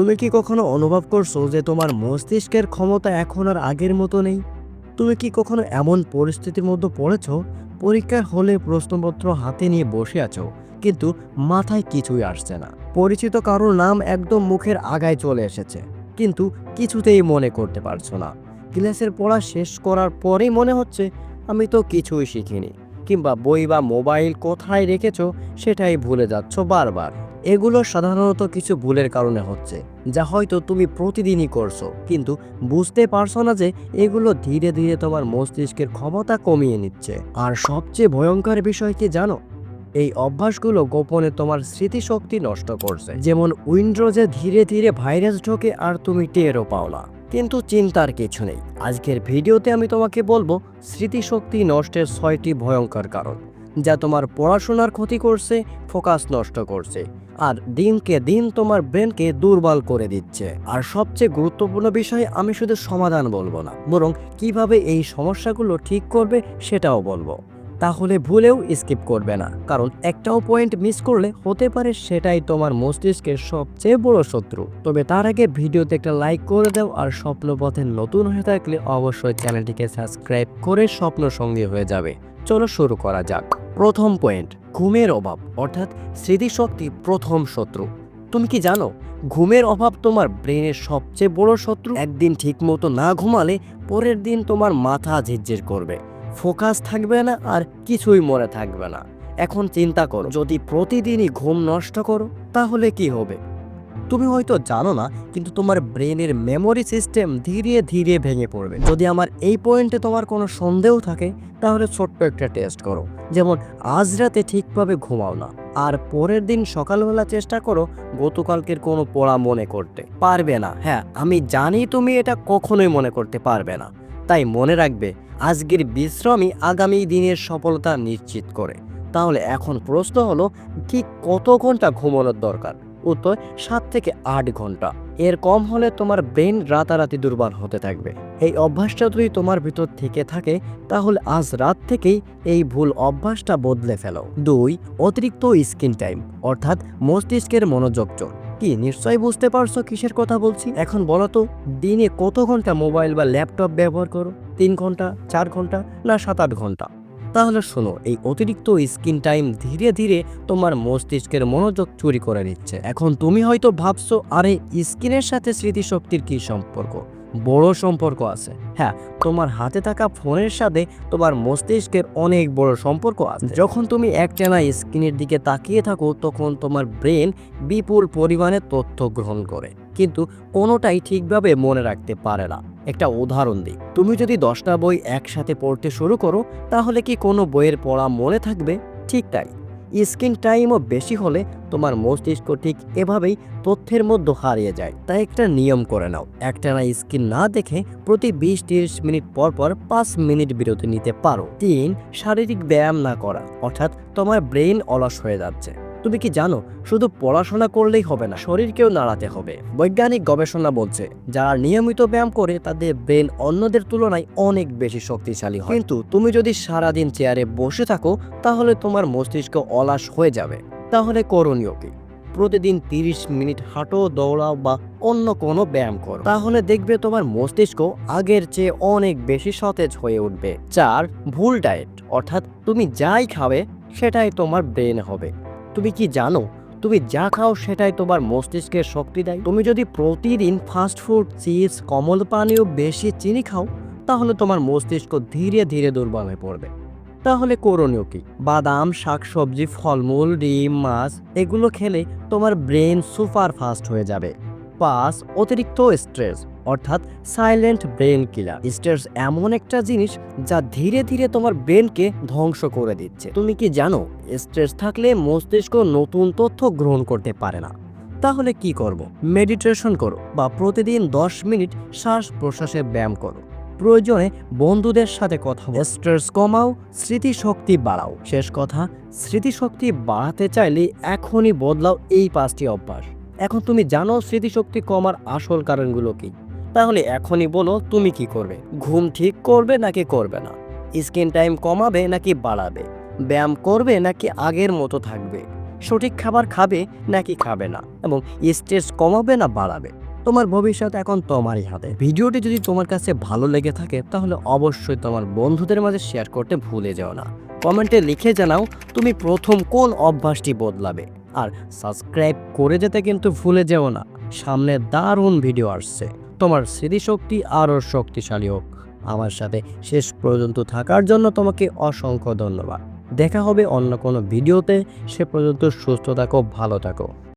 তুমি কি কখনো অনুভব করছ যে তোমার মস্তিষ্কের ক্ষমতা এখন আর আগের মতো নেই? তুমি কি কখনো এমন পরিস্থিতির মধ্যে পড়েছ? পরীক্ষার হলে প্রশ্নপত্র হাতে নিয়ে বসে আছো, কিন্তু মাথায় কিছুই আসছে না। পরিচিত কারোর নাম একদম মুখের আগায় চলে এসেছে, কিন্তু কিছুতেই মনে করতে পারছ না। ক্লাসের পড়া শেষ করার পরেই মনে হচ্ছে, আমি তো কিছুই শিখিনি, কিংবা বই বা মোবাইল কোথায় রেখেছো সেটাই ভুলে যাচ্ছ বারবার। এগুলো সাধারণত কিছু ভুলের কারণে হচ্ছে, যা হয়তো তুমি প্রতিদিনই করছ, কিন্তু বুঝতে পারছ না যে এগুলো ধীরে ধীরে তোমার মস্তিষ্কের ক্ষমতা কমিয়ে নিচ্ছে। আর সবচেয়ে ভয়ঙ্কর বিষয় কি জানো? এই অভ্যাসগুলো গোপনে তোমার স্মৃতিশক্তি নষ্ট করছে। যেমন উইন্ডোজে ধীরে ধীরে ভাইরাস ঢোকে আর তুমি টেরও পাও না। কিন্তু চিন্তার কিছু নেই। আজকের ভিডিওতে আমি তোমাকে বলব, স্মৃতিশক্তি নষ্টের ছয়টি ভয়ঙ্কর কারণ, যা তোমার পড়াশোনার ক্ষতি করছে, ফোকাস নষ্ট করছে। আর দিনকে দিন তোমার ব্রেনকে দুর্বল করে দিচ্ছে। আর সবচেয়ে গুরুত্বপূর্ণ বিষয়, আমি শুধু সমাধান বলব না, বরং কীভাবে এই সমস্যাগুলো ঠিক করবে সেটাও বলব। তাহলে ভুলেও স্কিপ করবে না, কারণ একটাও পয়েন্ট মিস করলে হতে পারে সেটাই তোমার মস্তিষ্কের সবচেয়ে বড় শত্রু। তবে তার আগে ভিডিওতে একটা লাইক করে দাও, আর স্বপ্ন পথে নতুন হয়ে থাকলে অবশ্যই চ্যানেলটিকে সাবস্ক্রাইব করে স্বপ্ন সঙ্গী হয়ে যাবে। চলো শুরু করা যাক। প্রথম পয়েন্ট, ঘুমের অভাব, অর্থাৎ স্মৃতিশক্তি প্রথম শত্রু। তুমি কি জানো, ঘুমের অভাব তোমার ব্রেনের সবচেয়ে বড় শত্রু? একদিন ঠিকমতো না ঘুমালে পরের দিন তোমার মাথা ঝিরঝির করবে। ফোকাস থাকবে না আর কিছুই মনে থাকবে না। এখন চিন্তা করো, যদি প্রতিদিনই ঘুম নষ্ট করো, তাহলে কি হবে? তুমি হয়তো জানো না, কিন্তু তোমার ব্রেনের মেমোরি সিস্টেম ধীরে ধীরে ভেঙে পড়বে। যদি আমার এই পয়েন্টে তোমার কোনো সন্দেহ থাকে, তাহলে ছোট্ট একটা টেস্ট করো। যেমন, আজ রাতে ঠিকভাবে ঘুমাও না, আর পরের দিন সকালবেলা চেষ্টা করো গতকালকের কোনো পড়া মনে করতে। পারবে না। হ্যাঁ আমি জানি তুমি এটা কখনোই মনে করতে পারবে না। তাই মনে রাখবে, আজকের বিশ্রামই আগামী দিনের সফলতা নিশ্চিত করে। তাহলে এখন প্রশ্ন হলো, ঠিক কত ঘণ্টা ঘুমানোর দরকার? উত্তর সাত থেকে আট ঘণ্টা। এর কম হলে তোমার ব্রেন রাতারাতি দুর্বল হতে থাকবে। এই অভ্যাসটা যদি তোমার ভিতর থেকে থাকে, তাহলে আজ রাত থেকেই এই ভুল অভ্যাসটা বদলে ফেলো। দুই, অতিরিক্ত স্ক্রিন টাইম, অর্থাৎ মস্তিষ্কের মনোযোগ চোর কি, নিশ্চয়ই বুঝতে পারছ কিসের কথা বলছি? এখন বলো তো, দিনে কত ঘণ্টা মোবাইল বা ল্যাপটপ ব্যবহার করো? তিন ঘণ্টা, চার ঘণ্টা না সাত আট ঘণ্টা? তাহলে শোনো, এই অতিরিক্ত স্ক্রিন টাইম ধীরে ধীরে তোমার মস্তিষ্কের মনোযোগ চুরি করে নিচ্ছে। এখন তুমি হয়তো ভাবছ, আরে, স্ক্রিনের সাথে স্মৃতিশক্তির কি সম্পর্ক? বড় সম্পর্ক আছে। হ্যাঁ তোমার হাতে থাকা ফোনের সাথে তোমার মস্তিষ্কের অনেক বড় সম্পর্ক আছে। যখন তুমি একটানা স্ক্রিনের দিকে তাকিয়ে থাকো, তখন তোমার ব্রেন বিপুল পরিমাণে তথ্য গ্রহণ করে। কিন্তু কোনোটাই ঠিকভাবে মনে রাখতে পারে না। একটা উদাহরণ দিই, তুমি যদি দশটা বই একসাথে পড়তে শুরু করো, তাহলে কি কোনো বইয়ের পড়া মনে থাকবে? ঠিক তাই। স্ক্রিন টাইমও বেশি হলে তোমার মস্তিষ্ক ঠিক এভাবেই তথ্যের মধ্যে হারিয়ে যায়, তাই একটা নিয়ম করে নাও। একটানা স্ক্রিন না দেখে প্রতি বিশ তিরিশ মিনিট পর পর পাঁচ মিনিট বিরতি নিতে পারো। তিন, শারীরিক ব্যায়াম না করা, অর্থাৎ তোমার ব্রেন অলস হয়ে যাচ্ছে। তুমি কি জানো, শুধু পড়াশোনা করলেই হবে না, শরীরকেও নাড়াতে হবে। বৈজ্ঞানিক গবেষণা বলছে, যারা নিয়মিত ব্যায়াম করে, তাদের ব্রেন অন্যদের তুলনায় অনেক বেশি শক্তিশালী হয়। কিন্তু তুমি যদি সারাদিন চেয়ারে বসে থাকো, তাহলে তোমার মস্তিষ্ক অলাস হয়ে যাবে। তাহলে করণীয় কি? প্রতিদিন তিরিশ মিনিট হাঁটো, দৌড়াও বা অন্য কোনো ব্যায়াম করো। তাহলে দেখবে তোমার মস্তিষ্ক আগের চেয়ে অনেক বেশি সতেজ হয়ে উঠবে। চার, ভুল ডায়েট, অর্থাৎ তুমি যাই খাবে, সেটাই তোমার ব্রেন হবে। তুমি কি জানো? তুমি যা খাও সেটাই তোমার মস্তিষ্কের শক্তি দেয়। তুমি যদি প্রতিদিন ফাস্ট ফুড চিজ কমল পানীয়, বেশি চিনি খাও, তাহলে তোমার মস্তিষ্ক ধীরে ধীরে দুর্বল হয়ে পড়বে। তাহলে করণীয় কি? বাদাম, শাকসবজি, ফলমূল, ডিম, মাছ, এগুলো খেলে তোমার ব্রেন সুপার ফাস্ট হয়ে যাবে। পাঁচ অতিরিক্ত স্ট্রেস অর্থাৎ সাইলেন্ট ব্রেন কিলার স্ট্রেস এমন একটা জিনিস যা ধীরে ধীরে তোমার ব্রেনকে ধ্বংস করে দিচ্ছে। তুমি কি জানো স্ট্রেস থাকলে মস্তিষ্ক নতুন তথ্য গ্রহণ করতে পারে না। তাহলে কি করব? মেডিটেশন করো বা প্রতিদিন দশ মিনিট শ্বাস প্রশ্বাসে ব্যায়াম করো। প্রয়োজনে বন্ধুদের সাথে কথা স্ট্রেস কমাও, স্মৃতিশক্তি বাড়াও। শেষ কথা, স্মৃতিশক্তি বাড়াতে চাইলে এখনই বদলাও এই পাঁচটি অভ্যাস। এখন তুমি জানো স্মৃতিশক্তি কমার আসল কারণগুলো কি। তাহলে এখনই বলো তুমি কি করবে? ঘুম ঠিক করবে নাকি করবে না? স্ক্রিন টাইম কমাবে নাকি বাড়াবে? ব্যায়াম করবে নাকি আগের মতো থাকবে? সঠিক খাবার খাবে নাকি খাবে না? এবং স্ট্রেস কমাবে না বাড়াবে? তোমার ভবিষ্যৎ এখন তোমারই হাতে। ভিডিওটি যদি তোমার কাছে ভালো লেগে থাকে, তাহলে অবশ্যই তোমার বন্ধুদের মাঝে শেয়ার করতে ভুলে যাও না। কমেন্টে লিখে জানাও তুমি প্রথম কোন অভ্যাসটি বদলাবে। আর সাবস্ক্রাইব করে যেতে কিন্তু ভুলে যেও না। সামনে দারুণ ভিডিও আসছে। তোমার স্মৃতিশক্তি আরও শক্তিশালী হোক। আমার সাথে শেষ পর্যন্ত থাকার জন্য তোমাকে অসংখ্য ধন্যবাদ। দেখা হবে অন্য কোনো ভিডিওতে। সে পর্যন্ত সুস্থ থাকো, ভালো থাকো।